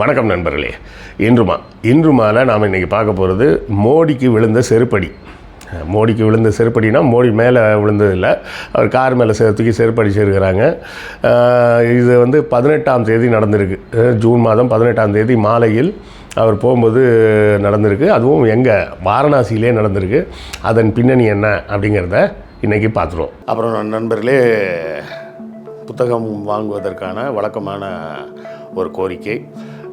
வணக்கம் நண்பர்களே. இன்றுமா இன்றுமால நாம் இன்றைக்கி பார்க்க போகிறது மோடிக்கு விழுந்த செருப்படி. மோடிக்கு விழுந்த செருப்படினா மோடி மேலே விழுந்ததில்லை அவர் கார் மேலே சேர்த்துக்கி தூக்கி செருப்படிச்சிருக்கிறாங்க இது வந்து பதினெட்டாம் தேதி நடந்திருக்கு. ஜூன் மாதம் பதினெட்டாம் தேதி மாலையில் அவர் போகும்போது நடந்திருக்கு. அதுவும் எங்கே? வாரணாசியிலே நடந்திருக்கு. அதன் பின்னணி என்ன அப்படிங்கிறத இன்றைக்கி பார்த்துருவோம். அப்புறம் நண்பர்களே புத்தகம் வாங்குவதற்கான வழக்கமான ஒரு கோரிக்கை.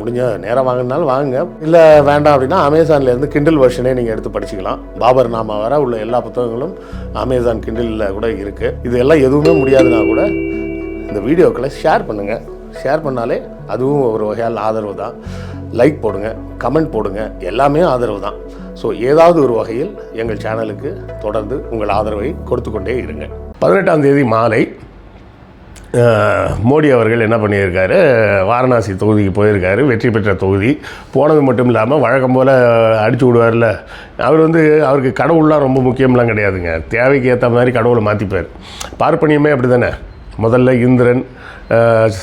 முடிஞ்ச நேரம் வாங்கினாலும் வாங்குங்க. இல்லை வேண்டாம் அப்படின்னா அமேசான்லேருந்து கிண்டில் வெர்ஷனே நீங்கள் எடுத்து படிச்சுக்கலாம். பாபர் நாமா வர உள்ள எல்லா புத்தகங்களும் அமேசான் கிண்டிலில் கூட இருக்குது இது எல்லாம் எதுவுமே முடியாதுன்னா கூட இந்த வீடியோக்களை ஷேர் பண்ணுங்கள் ஷேர் பண்ணாலே அதுவும் ஒரு வகையால் ஆதரவு தான். லைக் போடுங்க கமெண்ட் போடுங்க. எல்லாமே ஆதரவு தான். ஸோ ஏதாவது ஒரு வகையில் எங்கள் சேனலுக்கு தொடர்ந்து உங்கள் ஆதரவை கொடுத்து கொண்டே இருங்க. பதினெட்டாம் தேதி மாலை மோடி அவர்கள் என்ன பண்ணியிருக்காரு? வாரணாசி தொகுதிக்கு போயிருக்காரு வெற்றி பெற்ற தொகுதி. போனது மட்டும் இல்லாமல் வழக்கம் போல் அடிச்சு விடுவார்ல. அவர் வந்து அவருக்கு கடவுள்லாம் ரொம்ப முக்கியம்லாம் கிடையாதுங்க. தேவைக்கு ஏற்ற மாதிரி கடவுளை மாற்றிப்பார் பார்ப்பனியமே அப்படி தானே முதல்ல இந்திரன்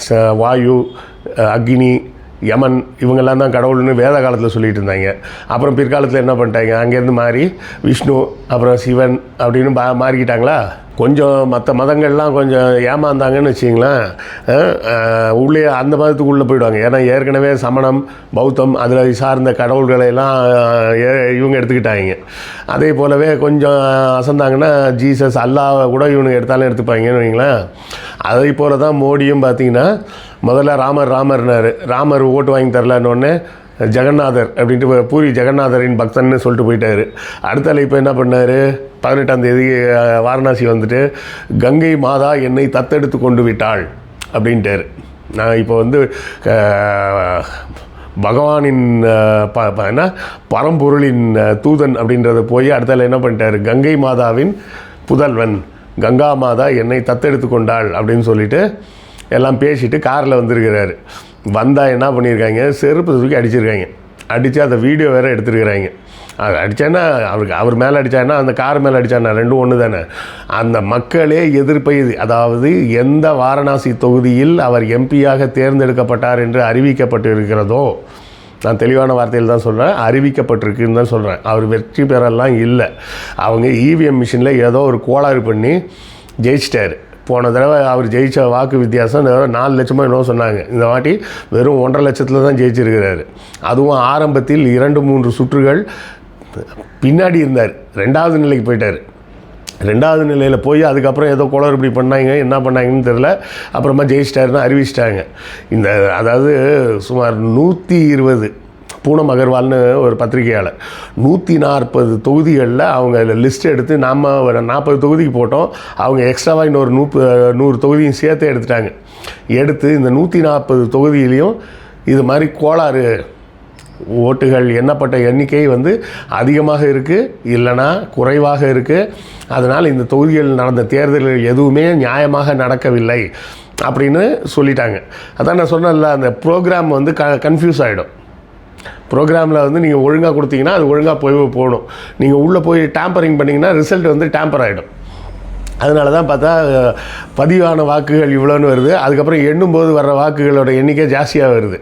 ச- வாயு அக்னி யமன் இவங்கெல்லாம் தான் கடவுள்னு வேத காலத்தில் சொல்லிட்டு இருந்தாங்க. அப்புறம் பிற்காலத்தில் என்ன பண்ணிட்டாங்க? அங்கேருந்து மாறி விஷ்ணு அப்புறம் சிவன் அப்படின்னு மாறிக்கிட்டாங்களா? கொஞ்சம் மற்ற மதங்கள்லாம் கொஞ்சம் ஏமாந்தாங்கன்னு வச்சிங்களேன் உள்ளே அந்த மதத்துக்குள்ளே போயிடுவாங்க. ஏன்னா ஏற்கனவே சமணம் பௌத்தம் அதில் சார்ந்த கடவுள்களை எல்லாம் இவங்க எடுத்துக்கிட்டாங்க. அதே போலவே கொஞ்சம் அசந்தாங்கன்னா ஜீசஸ் அல்லாவை கூட இவனுங்க எடுத்தாலும் எடுத்துப்பாங்கன்னு வைங்களேன். அதே போல தான் மோடியும் பார்த்தீங்கன்னா முதல்ல ராமர் ராமர்னாரு. ராமர் ஓட்டு வாங்கி தரலன்னொடனே ஜெகநாதர் அப்படின்ட்டு பூரி ஜெகநாதரின் பக்தன்னு சொல்லிட்டு போயிட்டாரு. அடுத்த இப்போ என்ன பண்ணார்? பதினெட்டாம் தேதி வாரணாசி வந்துட்டு கங்கை மாதா என்னை தத்தெடுத்து கொண்டு விட்டாள் அப்படின்ட்டார். நான் இப்போ வந்து பகவானின் ப- என்ன? பரம்பொருளின் தூதன் அப்படின்றத போய் அடுத்தால என்ன பண்ணிட்டாரு? கங்கை மாதாவின் புதல்வன் கங்கா மாதா என்னை தத்தெடுத்து கொண்டாள் அப்படின்னு சொல்லிட்டு எல்லாம் பேசிட்டு காரில் வந்திருக்கிறாரு. வந்தால் என்ன பண்ணியிருக்காங்க செருப்பு தூக்கி அடிச்சிருக்காங்க. அடித்து அந்த வீடியோ வேறு எடுத்துருக்கிறாங்க. அது அடித்தேன்னா அவருக்கு அவர் மேலே அடித்தாருன்னா அந்த கார் மேலே அடித்தானா ரெண்டும் ஒன்று தானே. அந்த மக்களே எதிர்ப்பை அதாவது எந்த வாரணாசி தொகுதியில் அவர் எம்பியாக தேர்ந்தெடுக்கப்பட்டார் என்று அறிவிக்கப்பட்டு இருக்கிறதோ நான் தெளிவான வார்த்தையில் தான் சொல்கிறேன் அறிவிக்கப்பட்டிருக்குன்னு தான் சொல்கிறேன் அவர் வெற்றி பெறலாம் இல்லை. அவங்க இவிஎம் மிஷினில் ஏதோ ஒரு கோளாறு பண்ணி ஜெயிச்சிட்டாரு. போன தடவை அவர் ஜெயிச்ச வாக்கு வித்தியாசம் இந்த தடவை நாலு லட்சமாக என்னவோ சொன்னாங்க. இந்த வாட்டி வெறும் ஒன்றரை லட்சத்தில் தான் ஜெயிச்சிருக்கிறாரு. அதுவும் ஆரம்பத்தில் இரண்டு மூன்று சுற்றுகள் பின்னாடி இருந்தார். ரெண்டாவது நிலைக்கு போயிட்டார். ரெண்டாவது நிலையில் போய் அதுக்கப்புறம் ஏதோ குளறுபடி பண்ணாங்க என்ன பண்ணாங்கன்னு தெரில அப்புறமா ஜெயிச்சிட்டாருன்னு அறிவிச்சிட்டாங்க. இந்த அதாவது சுமார் நூற்றி இருபது பூனம் அகர்வால்னு ஒரு பத்திரிகையாளர். நூற்றி நாற்பது தொகுதிகளில் அவங்க லிஸ்ட் எடுத்து நாம் ஒரு நாற்பது தொகுதிக்கு போட்டோம். அவங்க எக்ஸ்ட்ராவாக இன்னொரு நூப்பு நூறு தொகுதியும் சேர்த்து எடுத்துட்டாங்க. எடுத்து இந்த நூற்றி நாற்பது தொகுதியிலையும் இது மாதிரி கோளாறு ஓட்டுகள் எண்ணப்பட்ட எண்ணிக்கை வந்து அதிகமாக இருக்குது இல்லைனா குறைவாக இருக்குது அதனால் இந்த தொகுதிகளில் நடந்த தேர்தல்கள் எதுவுமே நியாயமாக நடக்கவில்லை அப்படின்னு சொல்லிட்டாங்க. அதான் நான் சொன்னேன்ல அந்த ப்ரோக்ராம் வந்து க கன்ஃபியூஸ் ஆகிடும் ப்ரோக்ராமில் வந்து நீங்கள் ஒழுங்காக கொடுத்தீங்கன்னா அது ஒழுங்காக போய் போகணும். நீங்கள் உள்ளே போய் டேம்பரிங் பண்ணிங்கன்னா ரிசல்ட் வந்து டேம்பர் ஆகிடும் அதனால தான் பார்த்தா பதிவான வாக்குகள் இவ்வளோன்னு வருது. அதுக்கப்புறம் எண்ணும்போது வர்ற வாக்குகளோட எண்ணிக்கை ஜாஸ்தியாக வருது.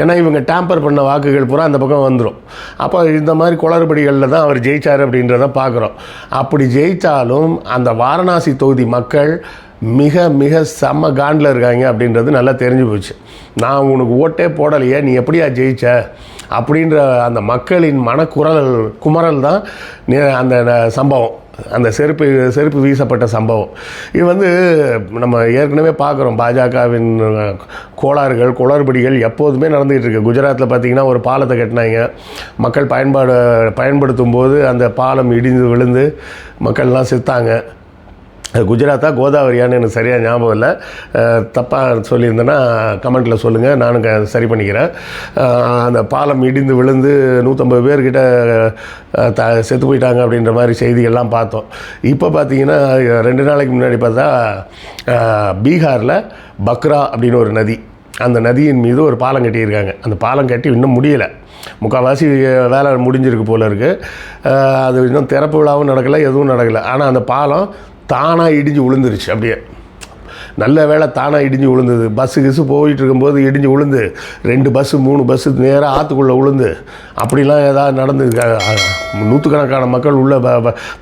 ஏன்னா இவங்க டேம்பர் பண்ண வாக்குகள் பூரா அந்த பக்கம் வந்துடும் அப்போ இந்த மாதிரி குளறுபடிகளில் தான் அவர் ஜெயிச்சார் அப்படின்றத பார்க்குறோம் அப்படி ஜெயித்தாலும் அந்த வாரணாசி தொகுதி மக்கள் மிக மிக செம்ம காண்டில் இருக்காங்க அப்படின்றது நல்லா தெரிஞ்சு போச்சு. நான் உனக்கு ஓட்டே போடலையே நீ எப்படியா ஜெயிச்ச? அப்படின்ற அந்த மக்களின் மனக்குரல் குமரல் தான் நே- அந்த ந- சம்பவம். அந்த செருப்பு செருப்பு வீசப்பட்ட சம்பவம். இது வந்து நம்ம ஏற்கனவே பார்க்குறோம். பாஜகவின் கோளாறுகள் குளறுபடிகள் எப்போதுமே நடந்துகிட்டு இருக்கு. குஜராத்தில் பார்த்தீங்கன்னா ஒரு பாலத்தை கட்டினாங்க. மக்கள் பயன்பாடு பயன்படுத்தும் போது அந்த பாலம் இடிந்து விழுந்து மக்கள்லாம் செத்தாங்க. குஜராத்தா கோதாவரியான்னு எனக்கு சரியாக ஞாபகம் இல்லை. தப்பாக சொல்லியிருந்தேன்னா கமெண்ட்டில் சொல்லுங்கள் நானும் க- சரி பண்ணிக்கிறேன். அந்த பாலம் இடிந்து விழுந்து நூற்றம்பது பேர்கிட்ட த செத்து போயிட்டாங்க அப்படின்ற மாதிரி செய்திகள்லாம் பார்த்தோம். இப்போ பார்த்தீங்கன்னா ரெண்டு நாளைக்கு முன்னாடி பார்த்தா பீகாரில் பக்ரா அப்படின்னு ஒரு நதி. அந்த நதியின் மீது ஒரு பாலம் கட்டியிருக்காங்க. அந்த பாலம் கட்டி இன்னும் முடியலை. முக்கால்வாசி வேலை முடிஞ்சிருக்கு போல இருக்குது அது இன்னும் திறப்பு விழாவும் நடக்கலை எதுவும் நடக்கலை. ஆனால் அந்த பாலம் தானாக இடிஞ்சு விழுந்துருச்சு அப்படியே. நல்ல வேளை தானாக இடிஞ்சு விழுந்தது. பஸ்ஸு கிஸ்ஸு போயிட்டு இருக்கும்போது இடிஞ்சு விழுந்து ரெண்டு பஸ்ஸு மூணு பஸ்ஸு நேராக ஆற்றுக்குள்ளே விழுந்து அப்படிலாம் ஏதாவது நடந்து நூற்றுக்கணக்கான மக்கள் உள்ள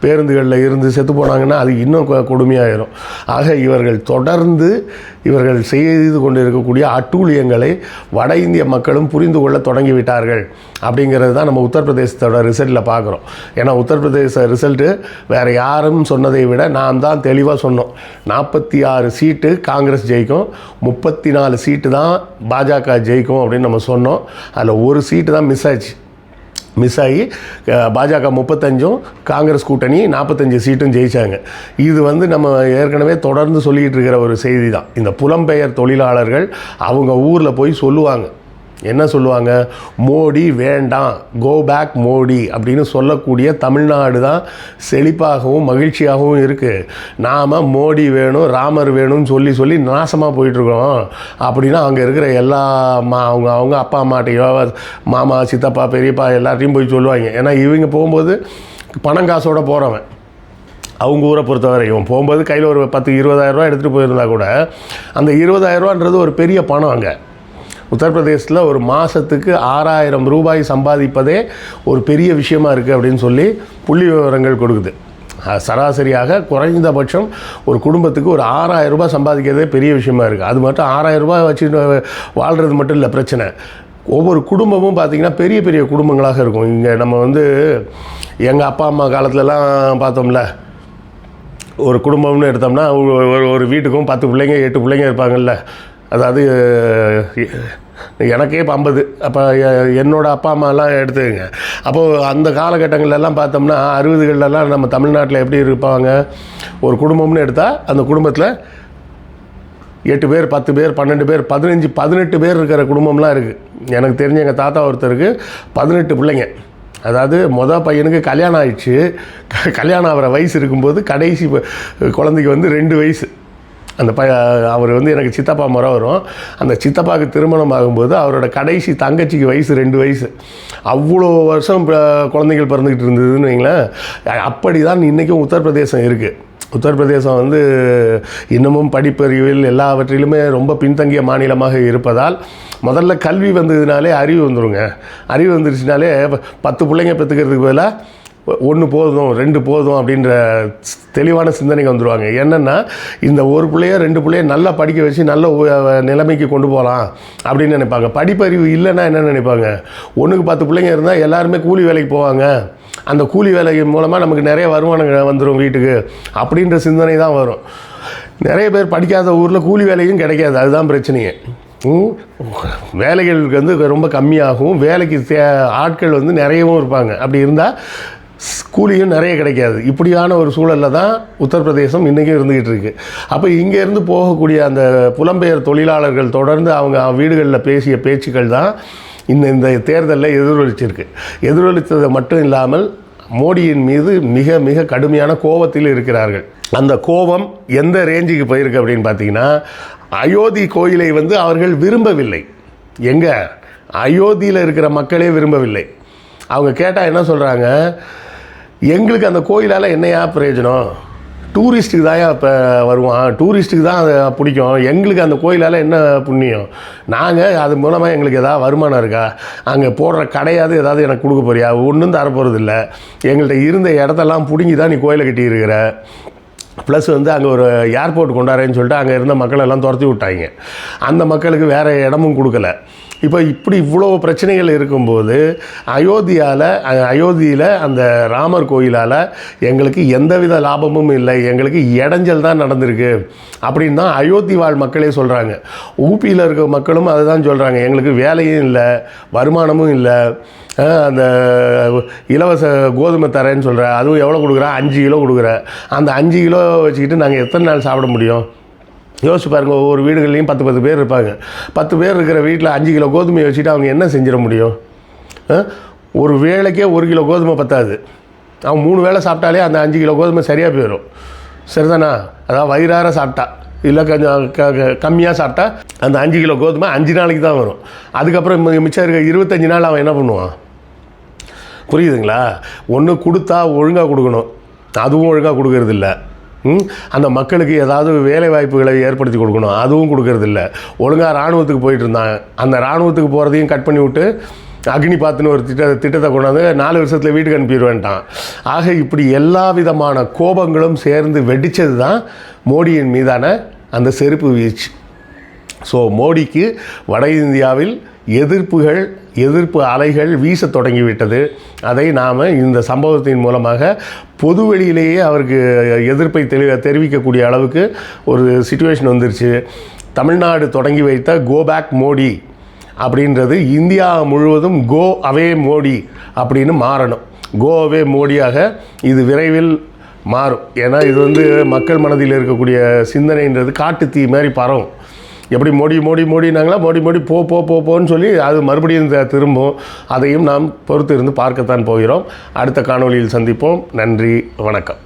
பேருந்துகளில் இருந்து செத்து போனாங்கன்னா அது இன்னும் கொ- கொடுமையாயிரும். ஆக இவர்கள் தொடர்ந்து இவர்கள் செய்து கொண்டு இருக்கக்கூடிய அட்டூழியங்களை வட இந்திய மக்களும் புரிந்து கொள்ள தொடங்கிவிட்டார்கள். அப்படிங்கிறது தான் நம்ம உத்தரப்பிரதேசத்தோட ரிசல்ட்டில் பார்க்குறோம் ஏன்னா உத்தரப்பிரதேச ரிசல்ட்டு வேறு யாரும் சொன்னதை விட நாம் தான் தெளிவாக சொன்னோம். நாற்பத்தி ஆறு சீட் சீட்டு காங்கிரஸ் ஜெயிக்கும். முப்பத்தி நாலு சீட்டு தான் பாஜக ஜெயிக்கும் அப்படின்னு நம்ம சொன்னோம். அதில் ஒரு சீட்டு தான் மிஸ் ஆச்சு. மிஸ் ஆகி பாஜக முப்பத்தஞ்சும் காங்கிரஸ் கூட்டணி நாற்பத்தஞ்சு சீட்டும் ஜெயிச்சாங்க. இது வந்து நம்ம ஏற்கனவே தொடர்ந்து சொல்லிக்கிட்டு இருக்கிற ஒரு செய்தி தான். இந்த புலம்பெயர் தொழிலாளர்கள் அவங்க ஊரில் போய் சொல்லுவாங்க. என்ன சொல்லுவாங்க? மோடி வேண்டாம். கோ பேக் மோடி அப்படின்னு சொல்லக்கூடிய தமிழ்நாடு தான் செழிப்பாகவும் மகிழ்ச்சியாகவும் இருக்குது நாம் மோடி வேணும் ராமர் வேணும்னு சொல்லி சொல்லி நாசமாக போயிட்டுருக்கோம் அப்படின்னா அங்கே இருக்கிற எல்லா மா அவங்க அவங்க அப்பா அம்மாட்டையோ மாமா சித்தப்பா பெரியப்பா எல்லாத்தையும் போய் சொல்லுவாங்க. ஏன்னா இவங்க போகும்போது பணம் காசோட போகிறவன் அவங்க ஊரை பொறுத்தவரை இவன் போகும்போது கையில் ஒரு பத்து இருபதாயிரரூவா எடுத்துகிட்டு போயிருந்தா கூட அந்த இருபதாயிரரூவான்றது ஒரு பெரிய பணம் அங்கே. உத்தரப்பிரதேசத்தில் ஒரு மாதத்துக்கு ஆறாயிரம் ரூபாய் சம்பாதிப்பதே ஒரு பெரிய விஷயமா இருக்குது அப்படின்னு சொல்லி புள்ளி விவரங்கள் கொடுக்குது. சராசரியாக குறைந்தபட்சம் ஒரு குடும்பத்துக்கு ஒரு ஆறாயிரம் ரூபாய் சம்பாதிக்கிறதே பெரிய விஷயமா இருக்குது அது மட்டும் ஆறாயிரம் ரூபாய் வச்சு வாழ்கிறது மட்டும் இல்லை பிரச்சனை. ஒவ்வொரு குடும்பமும் பார்த்திங்கன்னா பெரிய பெரிய குடும்பங்களாக இருக்கும். இங்கே நம்ம வந்து எங்கள் அப்பா அம்மா காலத்துலலாம் பார்த்தோம்ல ஒரு குடும்பம்னு எடுத்தோம்னா ஒரு ஒரு- ஒரு வீட்டுக்கும் பத்து பிள்ளைங்க எட்டு பிள்ளைங்க இருப்பாங்கல்ல. அதாவது எனக்கே இப்போ ஐம்பது அப்போ என்னோடய அப்பா அம்மாலாம் எடுத்துக்கங்க. அப்போது அந்த காலகட்டங்கள்லாம் பார்த்தோம்னா அறுபதுகள்லாம் நம்ம தமிழ்நாட்டில் எப்படி இருப்பாங்க? ஒரு குடும்பம்னு எடுத்தால் அந்த குடும்பத்தில் எட்டு பேர் பத்து பேர் பன்னெண்டு பேர் பதினஞ்சு பதினெட்டு பேர் இருக்கிற குடும்பம்லாம் இருக்குது எனக்கு தெரிஞ்ச எங்கள் தாத்தா ஒருத்தருக்கு பதினெட்டு பிள்ளைங்க. அதாவது மொதல் பையனுக்கு கல்யாணம் ஆயிடுச்சு. க- கல்யாணம் ஆகிற வயசு இருக்கும்போது கடைசி குழந்தைக்கு வந்து ரெண்டு வயசு. அந்த ப அவர் வந்து எனக்கு சித்தப்பா முறை வரும். அந்த சித்தப்பாவுக்கு திருமணம் ஆகும்போது அவரோட கடைசி தங்கச்சிக்கு வயசு ரெண்டு வயசு. அவ்வளோ வருஷம் குழந்தைகள் பிறந்துக்கிட்டு இருந்ததுன்னு வைங்களேன். அப்படி தான் இன்றைக்கும் உத்தரப்பிரதேசம் இருக்குது உத்தரப்பிரதேசம் வந்து இன்னமும் படிப்பறிவில் எல்லாவற்றிலுமே ரொம்ப பின்தங்கிய மாநிலமாக இருப்பதால் முதல்ல கல்வி வந்ததுனாலே அறிவு வந்துருங்க. அறிவு வந்துருச்சுனாலே பத்து பிள்ளைங்க பெற்றுக்கிறதுக்கு பதிலாக ஒன்று போதும் ரெண்டு போதும் அப்படின்ற தெளிவான சிந்தனைக்கு வந்துடுவாங்க என்னென்னா இந்த ஒரு பிள்ளைய ரெண்டு பிள்ளைய நல்லா படிக்க வச்சு நல்ல நிலைமைக்கு கொண்டு போகலாம் அப்படின்னு நினைப்பாங்க. படிப்பறிவு இல்லைன்னா என்ன நினைப்பாங்க. ஒன்றுக்கு பத்து பிள்ளைங்க இருந்தால் எல்லாருமே கூலி வேலைக்கு போவாங்க. அந்த கூலி வேலை மூலமாக நமக்கு நிறைய வருமானம் வந்துடும் வீட்டுக்கு அப்படின்ற சிந்தனை தான் வரும். நிறைய பேர் படிக்காத ஊரில் கூலி வேலையும் கிடைக்காது. அதுதான் பிரச்சனையே. வேலைகளுக்கு வந்து ரொம்ப கம்மியாகும். வேலைக்கு தே ஆட்கள் வந்து நிறையவும் இருப்பாங்க. அப்படி இருந்தால் கூலியும் நிறைய கிடைக்காது. இப்படியான ஒரு சூழலில் தான் உத்தரப்பிரதேசம் இன்றைக்கும் இருந்துக்கிட்டு இருக்கு. அப்போ இங்கேருந்து போகக்கூடிய அந்த புலம்பெயர் தொழிலாளர்கள் தொடர்ந்து அவங்க வீடுகளில் பேசிய பேச்சுக்கள் தான் இந்த இந்த தேர்தலில் எதிரொலிச்சிருக்கு. எதிரொலித்தது மட்டும் இல்லாமல் மோடியின் மீது மிக மிக கடுமையான கோபத்தில் இருக்கிறார்கள். அந்த கோபம் எந்த ரேஞ்சுக்கு போயிருக்கு அப்படின்னு பார்த்தீங்கன்னா அயோத்தி கோயிலை வந்து அவர்கள் விரும்பவில்லை. எங்கே? அயோத்தியில் இருக்கிற மக்களே விரும்பவில்லை. அவங்க கேட்டால் என்ன சொல்கிறாங்க எங்களுக்கு அந்த கோயிலால் என்னையா பிரயோஜனம்? டூரிஸ்ட்டுக்கு தான் இப்போ வருவான். டூரிஸ்ட்டுக்கு தான் அதை பிடிக்கும். எங்களுக்கு அந்த கோயிலால் என்ன புண்ணியம்? நாங்கள் அது மூலமாக எங்களுக்கு ஏதாவது வருமானம் இருக்கா? அங்கே போடுற கடையாவது ஏதாவது எனக்கு கொடுக்க போறியா? ஒன்றும் தரப்போகிறது இல்லை எங்கள்கிட்ட இருந்த இடத்தெல்லாம் பிடுங்கி தான் நீ கோயிலை கட்டியிருக்கிற. ப்ளஸ் வந்து அங்கே ஒரு ஏர்போர்ட் கொண்டாடுறேன்னு சொல்லிட்டு அங்கே இருந்த மக்கள் எல்லாம் துரத்தி விட்டாங்க. அந்த மக்களுக்கு வேறு இடமும் கொடுக்கல. இப்போ இப்படி இவ்வளோ பிரச்சனைகள் இருக்கும்போது அயோத்தியாவில் அயோத்தியில் அந்த ராமர் கோயிலால் எங்களுக்கு எந்தவித லாபமும் இல்லை. எங்களுக்கு இடைஞ்சல் தான் நடந்திருக்கு. அப்படின்னு தான் அயோத்தி வாழ் மக்களே சொல்கிறாங்க ஊபியில் இருக்க மக்களும் அதுதான் சொல்கிறாங்க எங்களுக்கு வேலையும் இல்லை வருமானமும் இல்லை. அந்த இலவச கோதுமை தரேன்னு சொல்கிற அதுவும் எவ்வளோ கொடுக்குறேன் அஞ்சு கிலோ கொடுக்குறேன் அந்த அஞ்சு கிலோ வச்சுக்கிட்டு நாங்கள் எத்தனை நாள் சாப்பிட முடியும்? யோசிச்சு பாருங்க ஒவ்வொரு வீடுகள்லையும் பத்து பத்து பேர் இருப்பாங்க. பத்து பேர் இருக்கிற வீட்டில் அஞ்சு கிலோ கோதுமையை வச்சுட்டு அவங்க என்ன செஞ்சிட முடியும்? ஒரு வேளைக்கே ஒரு கிலோ கோதுமை பத்தாது. அவன் மூணு வேளை சாப்பிட்டாலே அந்த அஞ்சு கிலோ கோதுமை சரியாக போயிடும் சரிதானா? அதாவது வயிறார சாப்பிட்டா. இல்லை கொஞ்சம் க க- கம்மியாக சாப்பிட்டா அந்த அஞ்சு கிலோ கோதுமை அஞ்சு நாளைக்கு தான் வரும். அதுக்கப்புறம் மிச்சம் இருக்க இருபத்தஞ்சி நாள் அவன் என்ன பண்ணுவான்? புரியுதுங்களா? ஒன்று கொடுத்தா ஒழுங்காக கொடுக்கணும். அதுவும் ஒழுங்காக கொடுக்கறதில்ல. அந்த மக்களுக்கு ஏதாவது வேலை வாய்ப்புகளை ஏற்படுத்தி கொடுக்கணும். அதுவும் கொடுக்கறதில்ல. ஒழுங்காக இராணுவத்துக்கு போயிட்டு இருந்தாங்க. அந்த இராணுவத்துக்கு போகிறதையும் கட் பண்ணி விட்டு அக்னி பாத்துன்னு ஒரு திட்ட திட்டத்தை கொண்டாந்து நாலு வருஷத்தில் வீட்டுக்கு அனுப்பிடுவேன்ட்டான். ஆக இப்படி எல்லா விதமான கோபங்களும் சேர்ந்து வெடிச்சது தான் மோடியின் மீதான அந்த செருப்பு வீழ்ச்சி. ஸோ மோடிக்கு வட இந்தியாவில் எதிர்ப்புகள் எதிர்ப்பு அலைகள் வீசத் தொடங்கிவிட்டது. அதை நாம் இந்த சம்பவத்தின் மூலமாக பொதுவெளியிலேயே அவருக்கு எதிர்ப்பை தெளி தெரிவிக்கக்கூடிய அளவுக்கு ஒரு சுச்சுவேஷன் வந்துருச்சு. தமிழ்நாடு தொடங்கி வைத்த கோ பேக் மோடி அப்படின்றது இந்தியா முழுவதும் கோ அவே மோடி அப்படின்னு மாறணும். கோ அவே மோடியாக இது விரைவில் மாறும். ஏன்னா இது வந்து மக்கள் மனதில் இருக்கக்கூடிய சிந்தனைன்றது காட்டு தீ மாதிரி பரவும். எப்படி மோடி மோடி மோடினாங்களா? மோடி மோடி போ போ போ போன்னு சொல்லி அது மறுபடியும் திரும்பும். அதையும் நாம் பொறுத்து இருந்து பார்க்கத்தான் போகிறோம். அடுத்த காணொளியில் சந்திப்போம். நன்றி வணக்கம்.